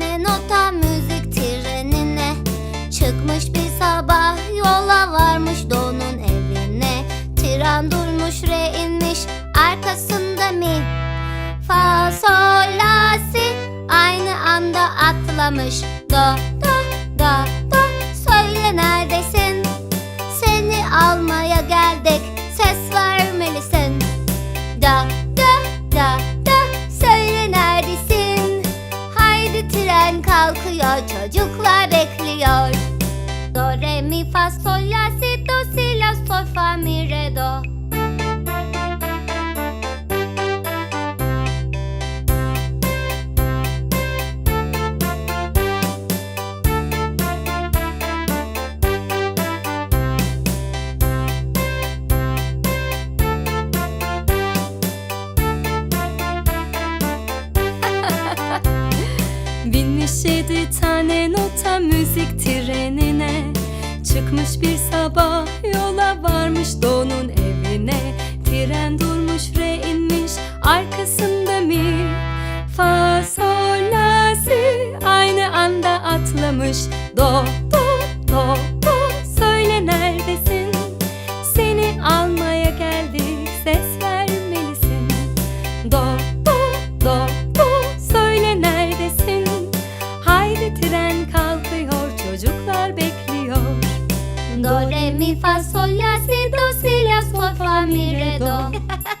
nota müzik trenine. Çıkmış bir sabah yola varmış Doğu'nun evine. Tren durmuş re arkasında mi? Fa aynı anda atlamış. Do do kalkıyor Çocuklar bekliyor Do, re, mi, fa, sol, la, si, do, si, la, sol, fa, mi, re, do. Binmiş yedi tane nota müzik trenine Çıkmış bir sabah yola varmış Doğu'nun evine. Tren durmuş re inmiş arkasında mi Fa sol la si aynı anda atlamış. Do do do Do, re, mi, fa, sol, la, si, do, si, la, sol, fa, mi, re,